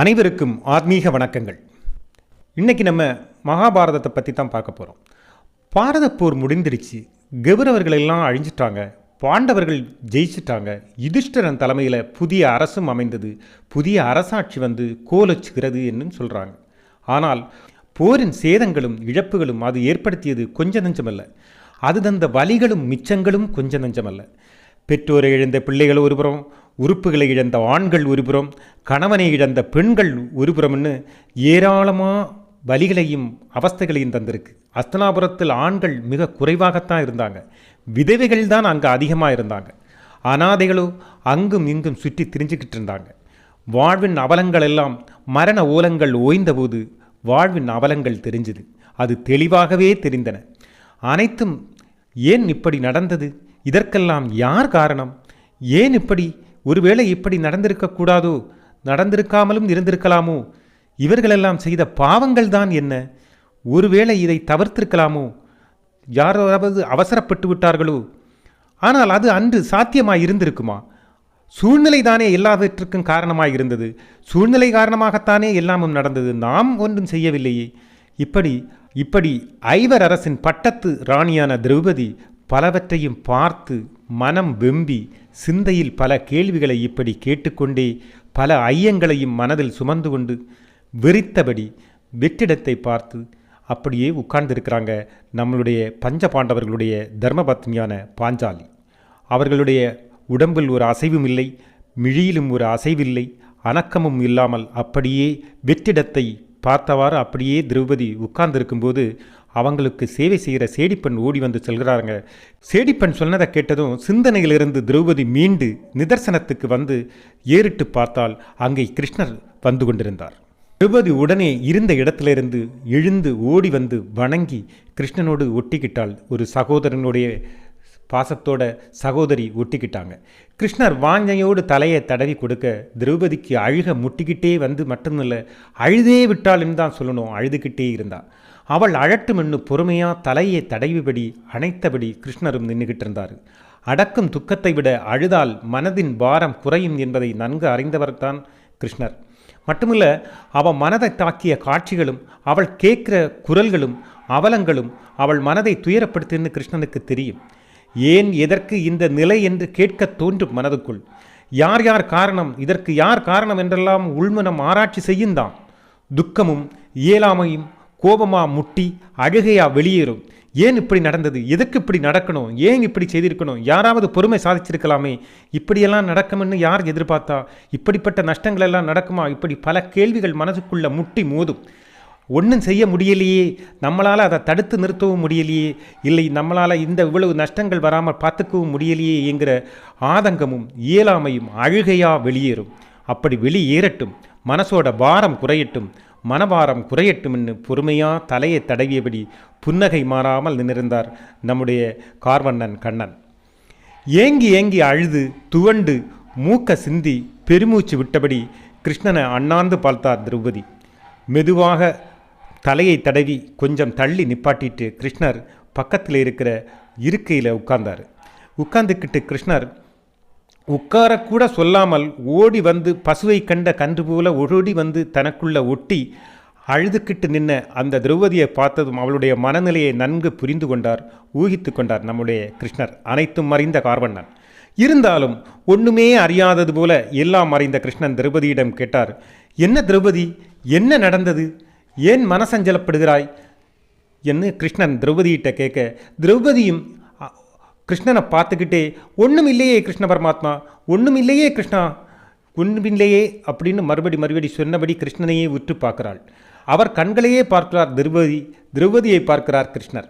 அனைவருக்கும் ஆத்மீக வணக்கங்கள். இன்னைக்கு நம்ம மகாபாரதத்தை பற்றி தான் பார்க்க போகிறோம் பாரதப் போர் முடிந்துடுச்சு கௌரவர்கள் எல்லாம் அழிஞ்சிட்டாங்க. பாண்டவர்கள் ஜெயிச்சிட்டாங்க. யுதிஷ்டரன் தலைமையில் புதிய அரசும் அமைந்தது. புதிய அரசாட்சி வந்து கோலச்சுகிறது என்னும் சொல்கிறாங்க ஆனால் போரின் சேதங்களும் இழப்புகளும் அது ஏற்படுத்தியது கொஞ்ச நஞ்சமல்ல. அது தந்த வலிகளும் மிச்சங்களும் கொஞ்ச நஞ்சமல்ல. பெற்றோரை இழந்த பிள்ளைகள் ஒருபுறம் உறுப்புகளை இழந்த ஆண்கள் ஒருபுறம் கணவனை இழந்த பெண்கள் ஒருபுறம்னு ஏராளமாக வலிகளையும் அவஸ்தைகளையும் தந்திருக்கு. அஸ்தனாபுரத்தில் ஆண்கள் மிக குறைவாகத்தான் இருந்தாங்க. விதவைகள் தான் அங்கே அதிகமாக இருந்தாங்க. அனாதைகளோ அங்கும் இங்கும் சுற்றி திரிஞ்சுக்கிட்டு இருந்தாங்க. வாழ்வின் அவலங்கள் எல்லாம் மரண ஓலங்கள் ஓய்ந்தபோது வாழ்வின் அவலங்கள் தெரிஞ்சுது. அது தெளிவாகவே தெரிந்தன. அனைத்தும் ஏன் இப்படி நடந்தது? இதற்கெல்லாம் யார் காரணம்? ஏன் இப்படி ஒருவேளை இப்படி நடந்திருக்கக்கூடாதோ நடந்திருக்காமலும் இருந்திருக்கலாமோ? இவர்களெல்லாம் செய்த பாவங்கள் தான் என்ன? ஒருவேளை இதை தவிர்த்திருக்கலாமோ? யாராவது அவசரப்பட்டு விட்டார்களோ? ஆனால் அது அன்று சாத்தியமாக இருந்திருக்குமா? சூழ்நிலை தானே எல்லாவற்றுக்கும் காரணமாக இருந்தது. சூழ்நிலை காரணமாகத்தானே எல்லாமும் நடந்தது. நாம் ஒன்றும் செய்யவில்லையே. இப்படி இப்படி ஐவர் அரசின் பட்டத்து ராணியான திரௌபதி பலவற்றையும் பார்த்து மனம் வெம்பி சிந்தையில் பல கேள்விகளை இப்படி கேட்டுக்கொண்டே பல ஐயங்களையும் மனதில் சுமந்து கொண்டு வெறித்தபடி வெற்றிடத்தை பார்த்து அப்படியே உட்கார்ந்திருக்கிறாங்க நம்மளுடைய பஞ்ச பாண்டவர்களுடைய தர்மபத்னியான பாஞ்சாலி. அவர்களுடைய உடம்பில் ஒரு அசைவும் இல்லை மிழியிலும் ஒரு அசைவில்லை அணக்கமும் இல்லாமல் அப்படியே வெற்றிடத்தை பார்த்தவாறு அப்படியே திரௌபதி உட்கார்ந்திருக்கும்போது அவங்களுக்கு சேவை செய்கிற சேடிப்பெண் ஓடி வந்து செல்கிறாருங்க. சேடிப்பெண் சொன்னதை கேட்டதும் சிந்தனையிலிருந்து திரௌபதி மீண்டு நிதர்சனத்துக்கு வந்து ஏறிட்டு பார்த்தால் அங்கே கிருஷ்ணர் வந்து கொண்டிருந்தார். திரௌபதி உடனே இருந்த இடத்திலிருந்து எழுந்து ஓடி வந்து வணங்கி கிருஷ்ணனோடு ஒட்டிக்கிட்டால் ஒரு சகோதரனுடைய பாசத்தோட சகோதரி ஒட்டிக்கிட்டாங்க. கிருஷ்ணர் வாஞ்சையோடு தலையை தடவி கொடுக்க திரௌபதிக்கு அழுக முட்டிக்கிட்டே வந்து மட்டுமில்ல அழுதே விட்டாள்னு தான் சொல்லணும் அழுதுகிட்டே இருந்தா. அவள் அழட்டுமென்னு பொறுமையாக தலையை தடவிபடி அணைத்தபடி கிருஷ்ணரும் நின்றுகிட்டு இருந்தார். அடக்கும் துக்கத்தை விட அழுதால் மனதின் பாரம் குறையும் என்பதை நன்கு அறிந்தவர்தான் கிருஷ்ணர். மட்டுமில்ல அவள் மனதை தாக்கிய காட்சிகளும் அவள் கேட்கிற குரல்களும் அவலங்களும் அவள் மனதை துயரப்படுத்துன்னு கிருஷ்ணனுக்கு தெரியும். ஏன் எதற்கு இந்த நிலை என்று கேட்கத் தோன்றும் மனதுக்குள்? யார் யார் காரணம்? இதற்கு யார் காரணம் என்றெல்லாம் உள்மனம் ஆராய்ச்சி செய்யுந்தான். துக்கமும் இயலாமையும் கோபமா முட்டி அழுகையா வெளியேறும். ஏன் இப்படி நடந்தது? எதுக்கு இப்படி நடக்கணும்? ஏன் இப்படி செய்திருக்கணும்? யாராவது பொறுமை சாதிச்சிருக்கலாமே. இப்படியெல்லாம் நடக்கும்னு யார் எதிர்பார்த்தா? இப்படிப்பட்ட நஷ்டங்கள் எல்லாம் நடக்குமா? இப்படி பல கேள்விகள் மனசுக்குள்ள முட்டி மோதும். ஒன்றும் செய்ய முடியலையே. நம்மளால் அதை தடுத்து நிறுத்தவும் முடியலையே. இல்லை நம்மளால் இந்த இவ்வளவு நஷ்டங்கள் வராமல் பார்த்துக்கவும் முடியலையே என்கிற ஆதங்கமும் இயலாமையும் அழுகையாக வெளியேறும். அப்படி வெளியேறட்டும். மனசோட பாரம் குறையட்டும். மனபாரம் குறையட்டும்னு பொறுமையாக தலையை தடவியபடி புன்னகை மாறாமல் நின்றிருந்தார் நம்முடைய கார்வண்ணன் கண்ணன். ஏங்கி ஏங்கி அழுது துவண்டு மூக்க சிந்தி பெருமூச்சு விட்டபடி கிருஷ்ணனை அண்ணாந்து பார்த்தார் திரௌபதி. மெதுவாக தலையை தடவி கொஞ்சம் தள்ளி நிப்பாட்டிட்டு கிருஷ்ணர் பக்கத்தில் இருக்கிற இருக்கையில் உட்கார்ந்தார். உட்கார்ந்துக்கிட்டு கிருஷ்ணர் உட்காரக்கூட சொல்லாமல் ஓடி வந்து பசுவை கண்ட கன்று போல ஓடி வந்து தனக்குள்ள ஒட்டி அழுதுகிட்டு நின்ன அந்த திரௌபதியை பார்த்ததும் அவளுடைய மனநிலையை நன்கு புரிந்து கொண்டார் ஊகித்து கொண்டார் நம்முடைய கிருஷ்ணர். அனைத்தும் மறைந்த கார்வண்ணன். இருந்தாலும் ஒன்றுமே அறியாதது போல எல்லாம் மறைந்த கிருஷ்ணன் திரௌபதியிடம் கேட்டார் என்ன திரௌபதி? என்ன நடந்தது? ஏன் மனசஞ்சலப்படுகிறாய்? என்று கிருஷ்ணன் திரௌபதியிட்ட கேட்க திரௌபதியும் கிருஷ்ணனை பார்த்துக்கிட்டே ஒன்றும் இல்லையே கிருஷ்ண பரமாத்மா ஒன்றும் இல்லையே கிருஷ்ணா ஒன்றுமில்லையே அப்படின்னு மறுபடி மறுபடி சொன்னபடி கிருஷ்ணனையே உற்று பார்க்கிறாள். அவர் கண்களையே பார்க்கிறார் திரௌபதி திரௌபதியை பார்க்கிறார் கிருஷ்ணர்.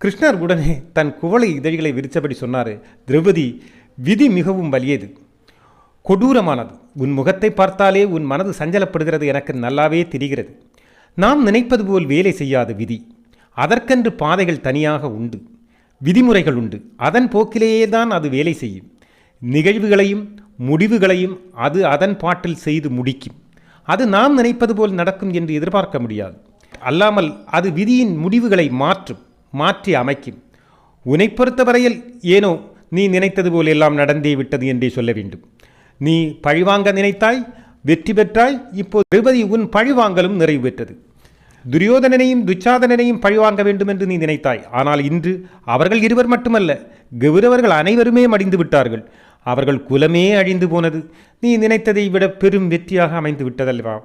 கிருஷ்ணர் உடனே தன் குவளை இதழ்களை விரித்தபடி சொன்னார் திரௌபதி விதி மிகவும் வலியது. கொடூரமானது. உன் முகத்தை பார்த்தாலே உன் மனது சஞ்சலப்படுகிறது எனக்கு நல்லாவே தெரிகிறது. நாம் நினைப்பது போல் வேலை செய்யாத விதி. அதற்கென்று பாதைகள் தனியாக உண்டு. விதிமுறைகள் உண்டு. அதன் போக்கிலேயே தான் அது வேலை செய்யும். நிகழ்வுகளையும் முடிவுகளையும் அது அதன் பாட்டில் செய்து முடிக்கும். அது நாம் நினைப்பது போல் நடக்கும் என்று எதிர்பார்க்க முடியாது. அல்லாமல் அது விதியின் முடிவுகளை மாற்றும் மாற்றி அமைக்கும். உன்னை பொறுத்தவரையில் ஏனோ நீ நினைத்தது போல் எல்லாம் நடந்தே விட்டது என்றே சொல்ல வேண்டும். நீ பழிவாங்க நினைத்தாய் வெற்றி பெற்றாய் இப்போ திரௌபதி உன் பழிவாங்கலும் நிறைவு பெற்றது துரியோதனனையும் துச்சாதனனையும் பழிவாங்க வேண்டும் என்று நீ நினைத்தாய். ஆனால் இன்று அவர்கள் இருவர் மட்டுமல்ல கௌரவர்கள் அனைவருமே மடிந்து விட்டார்கள். அவர்கள் குலமே அழிந்து போனது. நீ நினைத்ததை விட பெரும் வெற்றியாக அமைந்து விட்டதல்லவா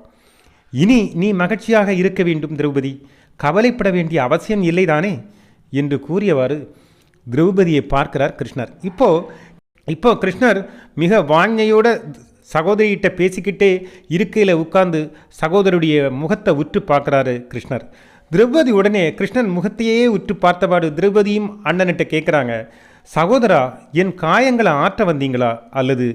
இனி நீ மகிழ்ச்சியாக இருக்க வேண்டும் திரௌபதி. கவலைப்பட வேண்டிய அவசியம் இல்லைதானே? என்று கூறியவாறு திரௌபதியை பார்க்கிறார் கிருஷ்ணர். இப்போ இப்போ கிருஷ்ணர் மிக வாஞ்சையோட சகோதரிகிட்ட பேசிக்கிட்டே இருக்கையில் உட்கார்ந்து சகோதரருடைய முகத்தை உற்று பார்க்குறாரு கிருஷ்ணர். திரௌபதி உடனே கிருஷ்ணன் முகத்தையே உற்று பார்த்தபாடு திரௌபதியும் அண்ணன்கிட்ட கேட்குறாங்க சகோதரா என் காயங்களை ஆற்ற வந்தீங்களா? அல்லது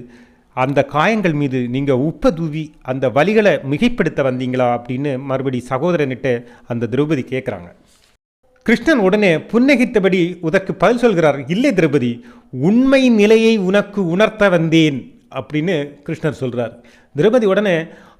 அந்த காயங்கள் மீது நீங்கள் உப்பை தூவி அந்த வலிகளை மிகைப்படுத்த வந்தீங்களா? அப்படின்னு மறுபடி சகோதரன்கிட்ட அந்த திரௌபதி கேட்குறாங்க. கிருஷ்ணன் உடனே புன்னகித்தபடி உதற்கு பதில் சொல்கிறார் இல்லை திரௌபதி உண்மை நிலையை உனக்கு உணர்த்த வந்தேன். அப்படின்னு கிருஷ்ணர் சொல்கிறார் திரௌபதி உடனே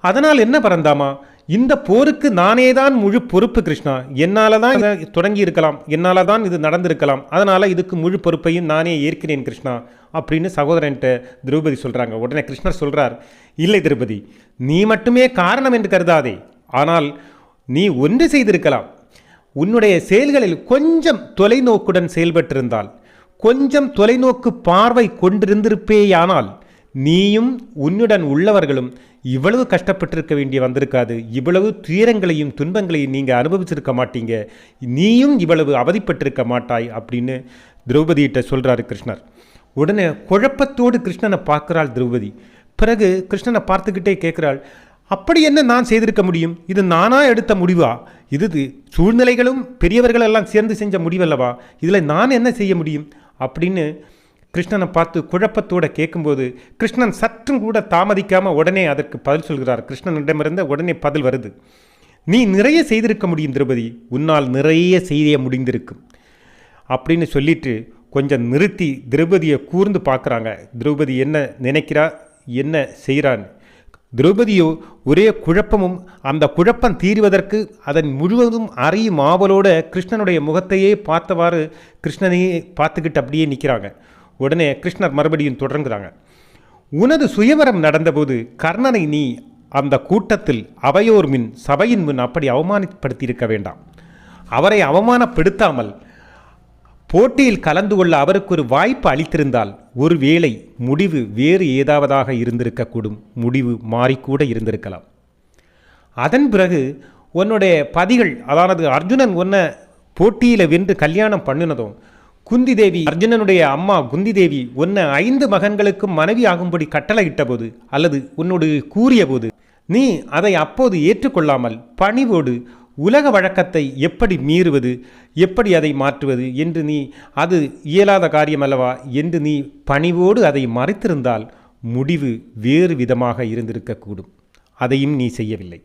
அதனால் என்ன பரந்தாமா? இந்த போருக்கு நானே தான் முழு பொறுப்பு கிருஷ்ணா. என்னால தான் இதை தொடங்கி இருக்கலாம். என்னால தான் இது நடந்திருக்கலாம். அதனால் இதுக்கு முழு பொறுப்பையும் நானே ஏற்கிறேன் கிருஷ்ணா. அப்படின்னு சகோதரன்ட்ட திரௌபதி சொல்கிறாங்க உடனே கிருஷ்ணர் சொல்றார் இல்லை திரௌபதி நீ மட்டுமே காரணம் என்று கருதாதே. ஆனால் நீ ஒன்று செய்திருக்கலாம். உன்னுடைய செயல்களில் கொஞ்சம் தொலைநோக்குடன் செயல்பட்டிருந்தால் கொஞ்சம் தொலைநோக்கு பார்வை கொண்டிருந்திருப்பேயானால் நீயும் உன்னுடன் உள்ளவர்களும் இவ்வளவு கஷ்டப்பட்டிருக்க வேண்டிய வந்திருக்காது. இவ்வளவு துயரங்களையும் துன்பங்களையும் நீங்கள் அனுபவிச்சிருக்க மாட்டீங்க. நீயும் இவ்வளவு அவதிப்பட்டிருக்க மாட்டாய் அப்படின்னு திரௌபதியிட்ட சொல்கிறாரு கிருஷ்ணர். உடனே குழப்பத்தோடு கிருஷ்ணனை பார்க்கிறாள் திரௌபதி. பிறகு கிருஷ்ணனை பார்த்துக்கிட்டே கேட்குறாள் அப்படி என்ன நான் செய்திருக்க முடியும்? இது நானா எடுத்த முடிவா? இது சூழ்நிலைகளும் பெரியவர்களெல்லாம் சேர்ந்து செஞ்ச முடிவல்லவா? இதில் நான் என்ன செய்ய முடியும்? அப்படின்னு கிருஷ்ணனை பார்த்து குழப்பத்தோட கேட்கும்போது கிருஷ்ணன் சற்றும் கூட தாமதிக்காம உடனே அதற்கு பதில் சொல்கிறார். கிருஷ்ணனிடமிருந்த உடனே பதில் வருது. நீ நிறைய செய்திருக்க முடியும் திரௌபதி. உன்னால் நிறைய செய்ய முடிந்திருக்கும். அப்படின்னு சொல்லிட்டு கொஞ்சம் நிறுத்தி திரௌபதியை கூர்ந்து பார்க்குறாங்க. திரௌபதி என்ன நினைக்கிறா? என்ன செய்கிறான்னு திரௌபதியோ ஒரே குழப்பமும் அந்த குழப்பம் தீர்வதற்கு அதன் முழுவதும் அறியும் ஆவலோட கிருஷ்ணனுடைய முகத்தையே பார்த்தவாறு கிருஷ்ணனையே பார்த்துக்கிட்டு அப்படியே நிற்கிறாங்க. உடனே கிருஷ்ணர் மறுபடியும் தொடர்கிறாங்க உனது சுயவரம் நடந்தபோது கர்ணனை நீ அந்த கூட்டத்தில் அவையோர் மின் சபையின் முன் அப்படி அவமானப்படுத்தியிருக்க வேண்டாம். அவரை அவமானப்படுத்தாமல் போட்டியில் கலந்து கொள்ள அவருக்கு ஒரு வாய்ப்பு அளித்திருந்தால் ஒருவேளை முடிவு வேறு ஏதாவதாக இருந்திருக்கக்கூடும். முடிவு மாறிக்கூட இருந்திருக்கலாம். அதன் பிறகு உன்னுடைய பதிகள் அதாவது அர்ஜுனன் உன்னை போட்டியில் வென்று கல்யாணம் பண்ணினதும் குந்தி தேவி அர்ஜுனனுடைய அம்மா குந்தி தேவி உன்னை ஐந்து மகன்களுக்கும் மனைவி ஆகும்படி கட்டளையிட்ட போது அல்லது உன்னோடு கூறிய போது நீ அதை அப்போது ஏற்றுக்கொள்ளாமல் பணிவோடு உலக வழக்கத்தை எப்படி மீறுவது எப்படி அதை மாற்றுவது என்று நீ அது இயலாத காரியம் அல்லவா என்று நீ பணிவோடு அதை மறைத்திருந்தால் முடிவு வேறு விதமாக இருந்திருக்கக்கூடும். அதையும் நீ செய்யவில்லை.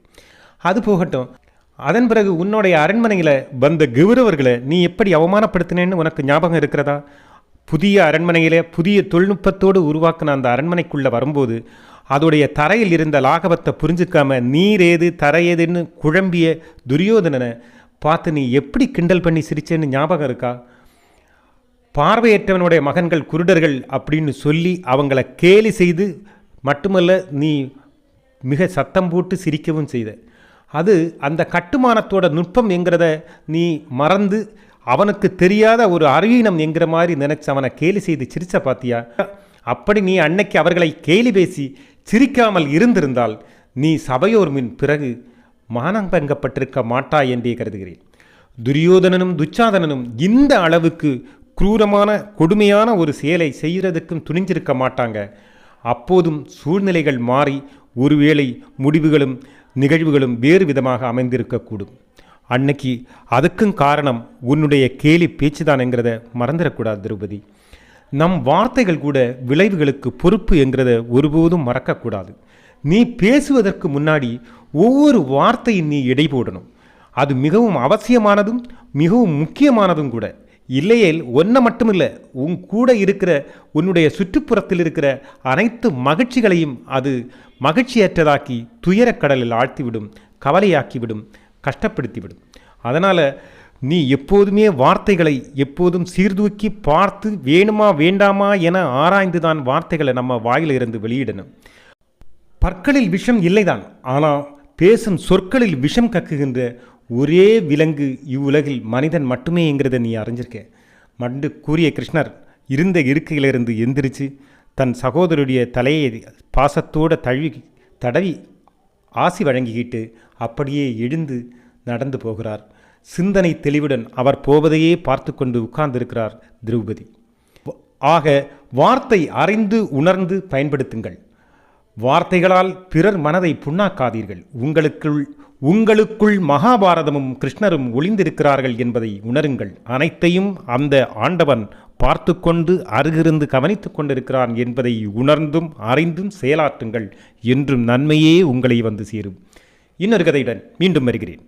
அது போகட்டும். அதன் பிறகு உன்னுடைய அரண்மனையில் வந்த கௌரவர்களை நீ எப்படி அவமானப்படுத்தினேன்னு உனக்கு ஞாபகம் இருக்கிறதா? புதிய அரண்மனையில் புதிய தொழில்நுட்பத்தோடு உருவாக்கின அந்த அரண்மனைக்குள்ளே வரும்போது அதோடைய தரையில் இருந்த லாகவத்தை புரிஞ்சுக்காம நீர் ஏது தரையேதுன்னு குழம்பிய துரியோதனனை பார்த்து நீ எப்படி கிண்டல் பண்ணி சிரிச்சேன்னு ஞாபகம் இருக்கா? பார்வையற்றவனுடைய மகன்கள் குருடர்கள் அப்படின்னு சொல்லி அவங்கள கேலி செய்து மட்டுமல்ல நீ மிக சத்தம் போட்டு சிரிக்கவும் செய்த. அது அந்த கட்டுமானத்தோட நுட்பம் என்கிறத நீ மறந்து அவனுக்கு தெரியாத ஒரு அறிவீனம் என்கிற மாதிரி நினச்சி அவனை கேலி செய்து சிரிச்ச பார்த்தியா அப்படி நீ அன்னைக்கு அவர்களை கேலி பேசி சிரிக்காமல் இருந்திருந்தால் நீ சபையோர் மின் பிறகு மானபங்கப்பட்டிருக்க மாட்டாய் என்றே கருதுகிறேன். துரியோதனனும் துச்சாதனனும் இந்த அளவுக்கு குரூரமான கொடுமையான ஒரு செயலை செய்கிறதுக்கும் துணிஞ்சிருக்க மாட்டாங்க. அப்போதும் சூழ்நிலைகள் மாறி ஒருவேளை முடிவுகளும் நிகழ்வுகளும் வேறு விதமாக அமைந்திருக்கக்கூடும். அன்னைக்கு அதுக்கும் காரணம் உன்னுடைய கேலி பேச்சுதான்ங்கிறத மறந்துடக்கூடாது திரௌபதி. நம் வார்த்தைகள் கூட விளைவுகளுக்கு பொறுப்பு என்கிறத ஒருபோதும் மறக்கக்கூடாது. நீ பேசுவதற்கு முன்னாடி ஒவ்வொரு வார்த்தையும் நீ எடை போடணும் அது மிகவும் அவசியமானதும் மிகவும் முக்கியமானதும் கூட. இல்லையேல் ஒன்றை மட்டுமில்லை உன் கூட இருக்கிற உன்னுடைய சுற்றுப்புறத்தில் இருக்கிற அனைத்து மகிழ்ச்சிகளையும் அது மகிழ்ச்சியற்றதாக்கி துயரக்கடலில் ஆழ்த்திவிடும் கவலையாக்கிவிடும் கஷ்டப்படுத்திவிடும். அதனால் நீ எப்போதுமே வார்த்தைகளை எப்போதும் சீர்தூக்கி பார்த்து வேணுமா வேண்டாமா என ஆராய்ந்து தான் வார்த்தைகளை நம்ம வாயில் இருந்து வெளியிடணும். பற்களில் விஷம் இல்லைதான் ஆனால் பேசும் சொற்களில் விஷம் கக்குகின்ற ஒரே விலங்கு இவ்வுலகில் மனிதன் மட்டுமே என்கிறத நீ அறிஞ்சிருக்க. மண்டு கூறிய கிருஷ்ணர் இருந்த இருக்கையிலிருந்து எந்திரிச்சு தன் சகோதரருடைய தலையை பாசத்தோடு தழுவி தடவி ஆசி வழங்கிக்கிட்டு அப்படியே எழுந்து நடந்து போகிறார். சிந்தனை தெளிவுடன் அவர் போவதையே பார்த்து கொண்டு உட்கார்ந்திருக்கிறார் திரௌபதி. ஆக வார்த்தை அறிந்து உணர்ந்து பயன்படுத்துங்கள். வார்த்தைகளால் பிறர் மனதை புண்ணாக்காதீர்கள். உங்களுக்குள் உங்களுக்குள் மகாபாரதமும் கிருஷ்ணரும் ஒளிந்திருக்கிறார்கள் என்பதை உணருங்கள். அனைத்தையும் அந்த ஆண்டவன் பார்த்து கொண்டு அருகிருந்து கவனித்துக் கொண்டிருக்கிறான் என்பதை உணர்ந்தும் அறிந்தும் செயலாற்றுங்கள் என்றும் நன்மையே உங்களை வந்து சேரும். இன்னொரு கதையுடன் மீண்டும் வருகிறேன்.